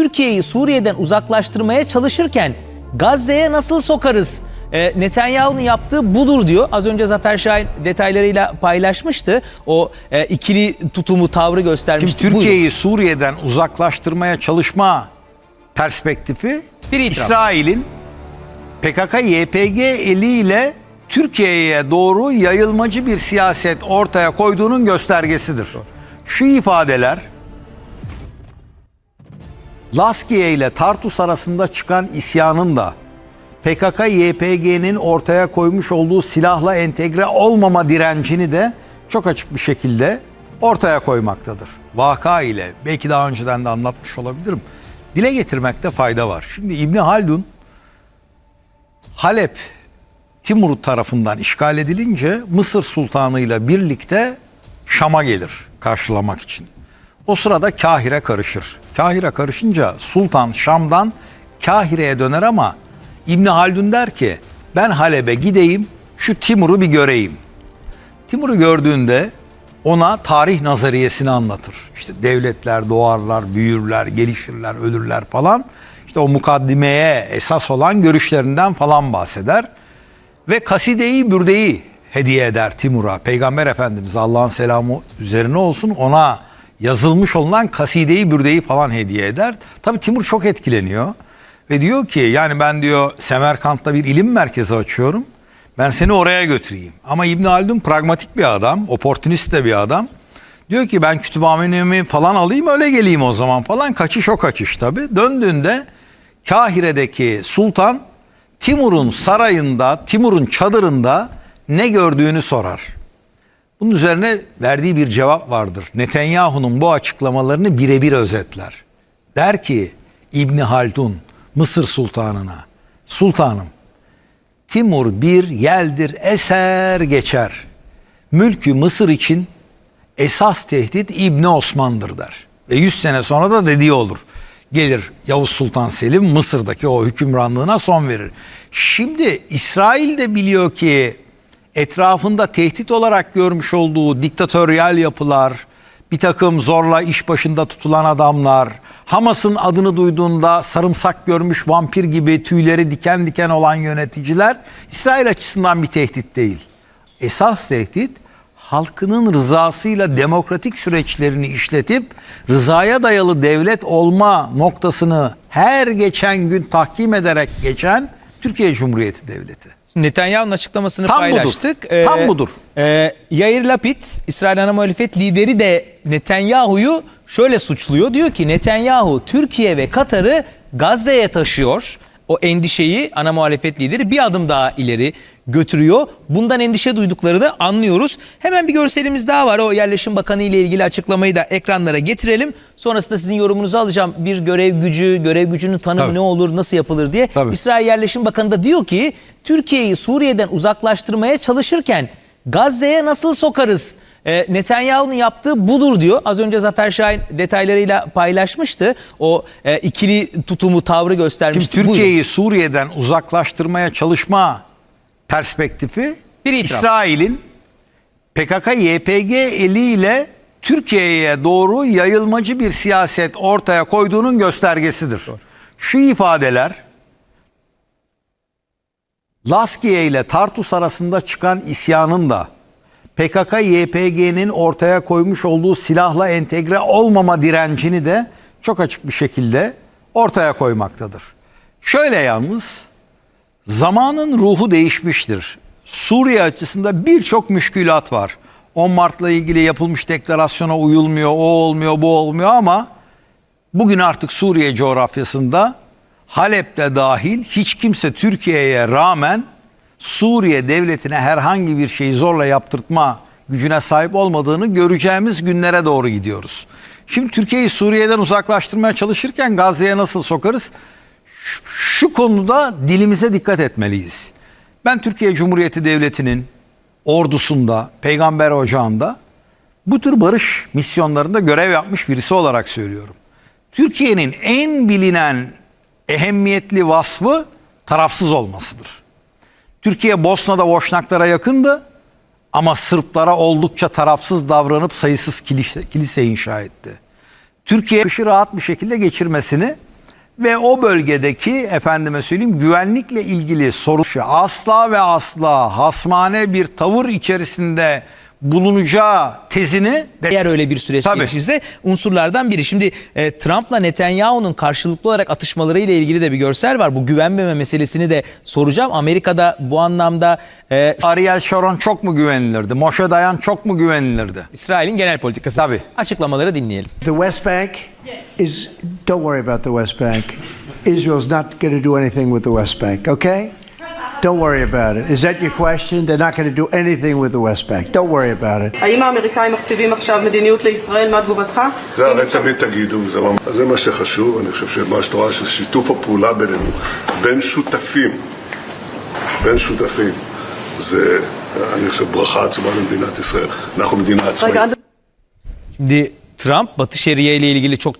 Türkiye'yi Suriye'den uzaklaştırmaya çalışırken Gazze'ye nasıl sokarız? E, Netanyahu'nun yaptığı budur diyor. Az önce Zafer Şahin detaylarıyla paylaşmıştı. O e, ikili tutumu, tavrı Şimdi göstermişti. Buyurun. Türkiye'yi Suriye'den uzaklaştırmaya çalışma perspektifi Bir itiraf. İsrail'in PKK-YPG eliyle Türkiye'ye doğru yayılmacı bir siyaset ortaya koyduğunun göstergesidir. Şu ifadeler Laskiye ile Tartus arasında çıkan isyanın da PKK-YPG'nin ortaya koymuş olduğu silahla entegre olmama direncini de çok açık bir şekilde ortaya koymaktadır. Vaka ile belki daha önceden de anlatmış olabilirim. Dile getirmekte fayda var. Şimdi İbni Haldun Halep Timur tarafından işgal edilince Mısır Sultanı ile birlikte Şam'a gelir karşılamak için. O sırada Kahire karışır. Kahire karışınca Sultan Şam'dan Kahire'ye döner ama İbni Haldun der ki ben Halep'e gideyim şu Timur'u bir göreyim. Timur'u gördüğünde ona tarih nazariyesini anlatır. İşte devletler doğarlar, büyürler, gelişirler, ölürler falan. İşte o mukaddimeye esas olan görüşlerinden falan bahseder. Ve Kaside-i Bürde'yi hediye eder Timur'a. Peygamber Efendimiz Allah'ın selamı üzerine olsun ona yazılmış olan Kaside-i Bürde'yi falan hediye eder. Tabi Timur çok etkileniyor. Ve diyor ki yani ben diyor Semerkant'ta bir ilim merkezi açıyorum. Ben seni oraya götüreyim. Ama İbn Haldun pragmatik bir adam, oportunist de bir adam. Diyor ki ben kütüphanemi falan alayım öyle geleyim o zaman falan. Kaçış o kaçış tabi. Döndüğünde Kahire'deki sultan Timur'un sarayında, Timur'un çadırında ne gördüğünü sorar. Bunun üzerine verdiği bir cevap vardır. Netanyahu'nun bu açıklamalarını birebir özetler. Der ki İbni Haldun Mısır sultanına, sultanım Timur bir yeldir eser geçer. Mülkü Mısır için esas tehdit İbni Osman'dır der. Ve 100 sene sonra da dediği olur. Gelir Yavuz Sultan Selim Mısır'daki o hükümranlığına son verir. Şimdi İsrail de biliyor ki etrafında tehdit olarak görmüş olduğu diktatöryal yapılar, bir takım zorla iş başında tutulan adamlar, Hamas'ın adını duyduğunda sarımsak görmüş vampir gibi tüyleri diken diken olan yöneticiler İsrail açısından bir tehdit değil. Esas tehdit halkının rızasıyla demokratik süreçlerini işletip rızaya dayalı devlet olma noktasını her geçen gün tahkim ederek geçen Türkiye Cumhuriyeti Devleti. Netanyahu'nun açıklamasını Tam budur. paylaştık. Tam budur. E, Yair Lapid, İsrail ana muhalefet lideri de Netanyahu'yu şöyle suçluyor. Diyor ki Netanyahu Türkiye ve Katar'ı Gazze'ye taşıyor. O endişeyi ana muhalefet lideri bir adım daha ileri götürüyor. Bundan endişe duydukları da anlıyoruz. Hemen bir görselimiz daha var. O yerleşim bakanı ile ilgili açıklamayı da ekranlara getirelim. Sonrasında sizin yorumunuzu alacağım. Bir görev gücü, görev gücünün tanımı Tabii. ne olur, nasıl yapılır diye. Tabii. İsrail Yerleşim Bakanı da diyor ki Türkiye'yi Suriye'den uzaklaştırmaya çalışırken Gazze'ye nasıl sokarız? E, Netanyahu'nun yaptığı budur diyor. Az önce Zafer Şahin detaylarıyla paylaşmıştı. O e, ikili tutumu, tavrı göstermişti. Türkiye'yi Suriye'den uzaklaştırmaya çalışma perspektifi Bir itiraf. İsrail'in PKK-YPG eliyle Türkiye'ye doğru yayılmacı bir siyaset ortaya koyduğunun göstergesidir. Şu ifadeler Laskiye ile Tartus arasında çıkan isyanın da PKK-YPG'nin ortaya koymuş olduğu silahla entegre olmama direncini de çok açık bir şekilde ortaya koymaktadır. Şöyle yalnız zamanın ruhu değişmiştir. Suriye açısında birçok müşkülat var. 10 Mart'la ilgili yapılmış deklarasyona uyulmuyor, o olmuyor, bu olmuyor ama bugün artık Suriye coğrafyasında Halep'te dahil hiç kimse Türkiye'ye rağmen Suriye devletine herhangi bir şeyi zorla yaptırtma gücüne sahip olmadığını göreceğimiz günlere doğru gidiyoruz. Şimdi Türkiye'yi Suriye'den uzaklaştırmaya çalışırken Gazze'ye nasıl sokarız? Şu- konuda dilimize dikkat etmeliyiz. Ben Türkiye Cumhuriyeti Devleti'nin ordusunda, peygamber ocağında bu tür barış misyonlarında görev yapmış birisi olarak söylüyorum. Türkiye'nin en bilinen ehemmiyetli vasfı tarafsız olmasıdır. Türkiye Bosna'da Boşnaklara yakındı ama Sırplara oldukça tarafsız davranıp sayısız kilise, kilise inşa etti. Türkiye kışı rahat bir şekilde geçirmesini ve o bölgedeki efendime söyleyeyim güvenlikle ilgili sorun asla ve asla hasmane bir tavır içerisinde bulunacağı tezini Eğer öyle bir süreç Tabii. gelişirse unsurlardan biri. Şimdi e, Trump'la Netanyahu'nun karşılıklı olarak atışmaları ile ilgili de bir görsel var. Bu güvenmeme meselesini de soracağım. Amerika'da bu anlamda e, Ariel Sharon çok mu güvenilirdi? Moshe Dayan çok mu güvenilirdi? İsrail'in genel politikası. Tabii. Açıklamaları dinleyelim. The West Bank is, don't worry about the West Bank. Israel's not going to do anything with the West Bank, okay? Don't worry about it. Is that your question? They're not going to do anything with the West Bank. Don't worry about it. האם האמריקאים מכתיבים עכשיו מדיניות לישראל? מה תגובתך? זה הרי תמיד תגידו, וזה ממש... אז זה מה שחשוב, אני חושב שמה שאת רואה ששיתוף הפעולה בינינו, בין שותפים, בין שותפים, זה, אני חושב, ברכה עצומה למדינת ישראל. אנחנו מדינה עצמאית. רגע, עד Şimdi Trump Batı Şeria ile ilgili çok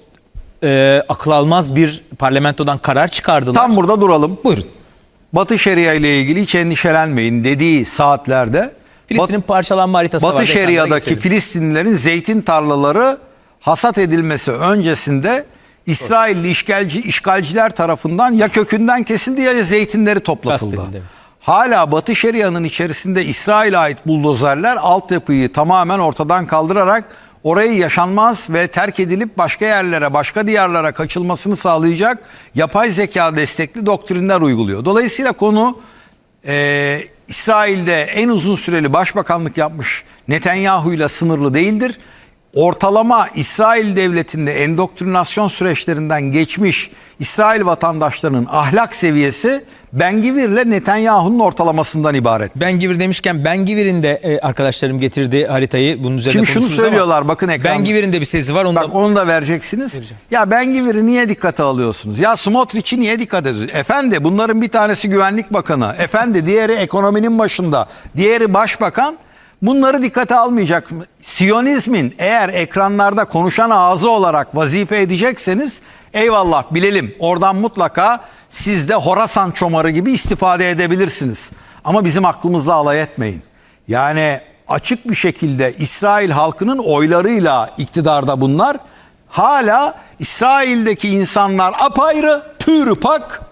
e, akıl almaz bir parlamentodan karar çıkardılar. Tam burada duralım. Buyurun. Batı Şeria ile ilgili hiç endişelenmeyin dediği saatlerde Filistin'in parçalanma haritası Batı var. Ekranda Şeria'daki getirelim. Filistinlilerin zeytin tarlaları hasat edilmesi öncesinde İsrailli işgalci, işgalciler tarafından ya kökünden kesildi ya zeytinleri toplatıldı. Gasp edildi, evet. Hala Batı Şeria'nın içerisinde İsrail'e ait buldozerler altyapıyı tamamen ortadan kaldırarak orayı yaşanmaz ve terk edilip başka yerlere, başka diyarlara kaçılmasını sağlayacak yapay zeka destekli doktrinler uyguluyor. Dolayısıyla konu e, İsrail'de en uzun süreli başbakanlık yapmış Netanyahu ile sınırlı değildir. Ortalama İsrail devletinde endoktrinasyon süreçlerinden geçmiş İsrail vatandaşlarının ahlak seviyesi Ben ile Netanyahu'nun ortalamasından ibaret. Ben Givir demişken Ben Givir'in de e, arkadaşlarım getirdi haritayı. Bunun üzerine Şimdi şunu konuşuruz ama söylüyorlar, bakın ekran- Ben Givir'in de bir sesi var. Onu Bak da onu da vereceksiniz. Ya Ben Givir'i niye dikkate alıyorsunuz? Ya Smotrich'i niye dikkat ediyorsunuz? Efendi bunların bir tanesi güvenlik bakanı. Efendi diğeri ekonominin başında. Diğeri başbakan. Bunları dikkate almayacak mı? Siyonizmin eğer ekranlarda konuşan ağzı olarak vazife edecekseniz eyvallah bilelim. Oradan mutlaka siz de Horasan çomarı gibi istifade edebilirsiniz. Ama bizim aklımızla alay etmeyin. Yani açık bir şekilde İsrail halkının oylarıyla iktidarda bunlar. Hala İsrail'deki insanlar apayrı, pürü pak.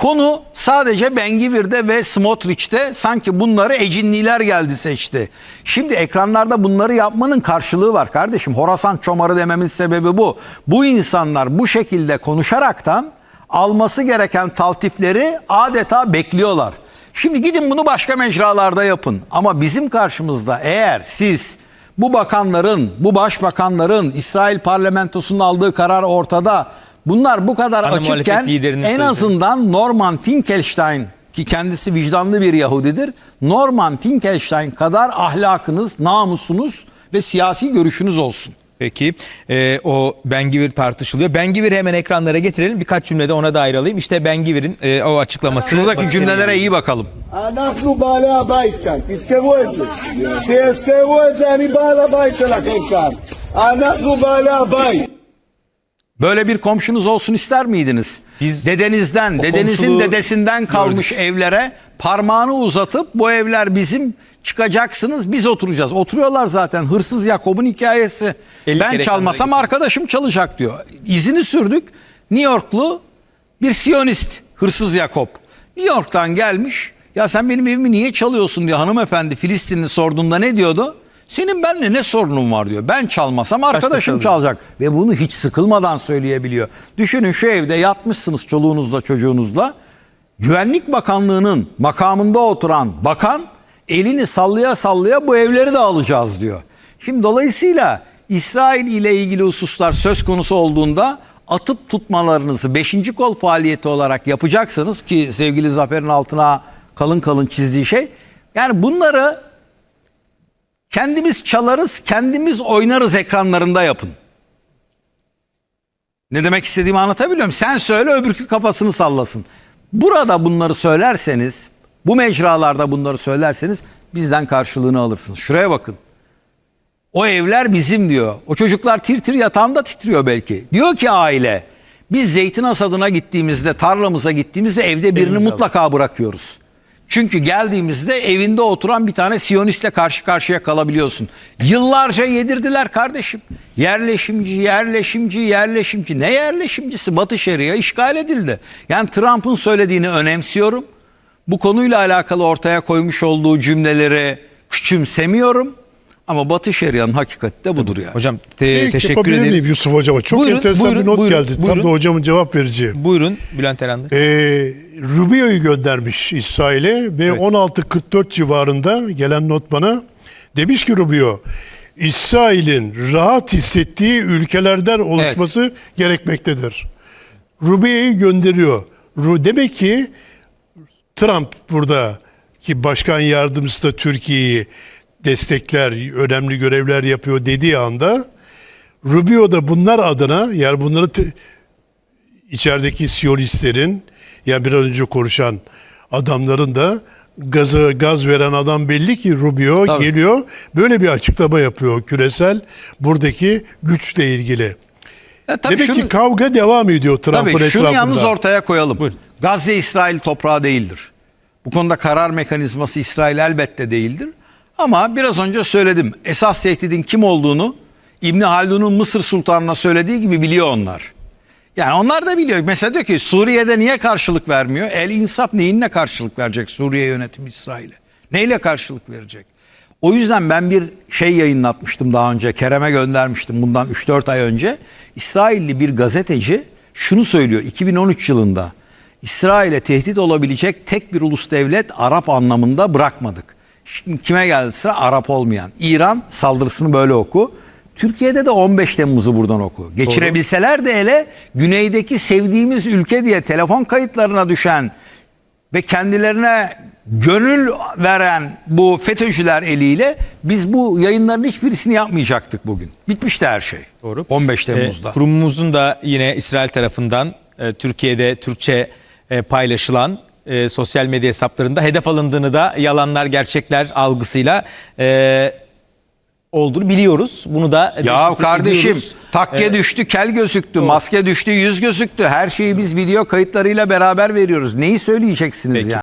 Konu sadece Bengivir'de ve Smotrich'te sanki bunları ecinliler geldi seçti. Şimdi ekranlarda bunları yapmanın karşılığı var kardeşim. Horasan çomarı dememin sebebi bu. Bu insanlar bu şekilde konuşaraktan alması gereken taltifleri adeta bekliyorlar. Şimdi gidin bunu başka mecralarda yapın. Ama bizim karşımızda eğer siz bu bakanların, bu başbakanların İsrail parlamentosunun aldığı karar ortada. Bunlar bu kadar Ana muhalefet açıkken liderinin en sözleri. azından Norman Finkelstein ki kendisi vicdanlı bir Yahudidir. Norman Finkelstein kadar ahlakınız, namusunuz ve siyasi görüşünüz olsun. Peki e, o Ben Givir tartışılıyor. Ben Givir'i hemen ekranlara getirelim. Birkaç cümlede ona da ayrılayım. İşte Ben Givir'in e, o açıklaması. Buradaki cümlelere iyi bakalım. אנחנו בעלי הבית כאן, תזכרו את זה. תזכרו את זה, אני בעל הבית שלכם כאן. אנחנו בעלי הבית. Böyle bir komşunuz olsun ister miydiniz? Biz Dedenizden, dedenizin komşuluğu dedesinden kalmış evlere parmağını uzatıp bu evler bizim çıkacaksınız biz oturacağız. Oturuyorlar zaten hırsız Yakob'un hikayesi. Elli Ben kere çalmasam ekranda arkadaşım çalacak diyor. İzini sürdük. New Yorklu bir Siyonist hırsız Yakob. New York'tan gelmiş. Ya sen benim evimi niye çalıyorsun diyor hanımefendi Filistinli sorduğunda ne diyordu? Senin benimle ne sorunun var diyor. Ben çalmasam arkadaşım çalacak? çalacak. Ve bunu hiç sıkılmadan söyleyebiliyor. Düşünün şu evde yatmışsınız çoluğunuzla çocuğunuzla. Güvenlik Bakanlığı'nın makamında oturan bakan elini sallaya sallaya bu evleri de alacağız diyor. Şimdi dolayısıyla İsrail ile ilgili hususlar söz konusu olduğunda atıp tutmalarınızı 5. kol faaliyeti olarak yapacaksınız ki sevgili Zafer'in altına kalın kalın çizdiği şey. Yani bunları kendimiz çalarız, kendimiz oynarız ekranlarında yapın. Ne demek istediğimi anlatabiliyor muyum? Sen söyle öbürkü kafasını sallasın. Burada bunları söylerseniz, bu mecralarda bunları söylerseniz bizden karşılığını alırsınız. Şuraya bakın. O evler bizim diyor. O çocuklar tir tir yatağında titriyor belki. Diyor ki aile biz zeytin hasadına gittiğimizde, tarlamıza gittiğimizde evde birini Evimizi mutlaka bırakıyoruz. Çünkü geldiğimizde evinde oturan bir tane Siyonistle karşı karşıya kalabiliyorsun. Yıllarca yedirdiler kardeşim. Yerleşimci, yerleşimci, yerleşimci. Ne yerleşimcisi? Batı Şeria işgal edildi. Yani Trump'ın söylediğini önemsiyorum. Bu konuyla alakalı ortaya koymuş olduğu cümleleri küçümsemiyorum. Ama Batı Şeria'nın hakikati de budur yani. Hocam te- İlk teşekkür yapabilir miyim ederiz. Yusuf Hocam'a? Çok Buyurun, enteresan buyurun, bir not buyurun, geldi. buyurun. Tam da hocamın cevap vereceği. Buyurun Bülent Eren Bey. Ee, Rubio'yu göndermiş İsrail'e ve 16.44 civarında gelen not bana demiş ki Rubio İsrail'in rahat hissettiği ülkelerden oluşması gerekmektedir. Rubio'yu gönderiyor. Ru- Demek ki Trump burada ki başkan yardımcısı da Türkiye'yi destekler, önemli görevler yapıyor dediği anda Rubio da bunlar adına yani bunları içerideki Siyonistlerin ya biraz önce konuşan adamların da gazı gaz veren adam belli ki Rubio Tabii. geliyor böyle bir açıklama yapıyor küresel buradaki güçle ilgili. Ya tabii Demek şunu- ki kavga devam ediyor Trump'ın Tabii etrafında. şunu yalnız ortaya koyalım. Gazze İsrail toprağı değildir. Bu konuda karar mekanizması İsrail elbette değildir. Ama biraz önce söyledim. Esas tehdidin kim olduğunu İbni Haldun'un Mısır Sultanı'na söylediği gibi biliyor onlar. Yani onlar da biliyor. Mesela diyor ki Suriye'de niye karşılık vermiyor? El İnsaf neyinle karşılık verecek Suriye yönetimi İsrail'e? Neyle karşılık verecek? O yüzden ben bir şey yayınlatmıştım daha önce. Kerem'e göndermiştim bundan 3-4 ay önce. İsrailli bir gazeteci şunu söylüyor 2013 yılında. İsrail'e tehdit olabilecek tek bir ulus devlet Arap anlamında bırakmadık. Şimdi kime geldi sıra? Arap olmayan. İran saldırısını böyle oku. Türkiye'de de 15 Temmuz'u buradan oku. Geçirebilseler de hele güneydeki sevdiğimiz ülke diye telefon kayıtlarına düşen ve kendilerine gönül veren bu FETÖ'cüler eliyle biz bu yayınların hiçbirisini yapmayacaktık bugün. Bitmişti her şey. Doğru. 15 Temmuz'da. E, kurumumuzun da yine İsrail tarafından e, Türkiye'de Türkçe e, paylaşılan e, sosyal medya hesaplarında hedef alındığını da yalanlar gerçekler algısıyla e, olduğunu biliyoruz. Bunu da Ya kardeşim ediyoruz. takke düştü, kel gözüktü, maske düştü, yüz gözüktü. Her şeyi biz video kayıtlarıyla beraber veriyoruz. Neyi söyleyeceksiniz Peki. yani?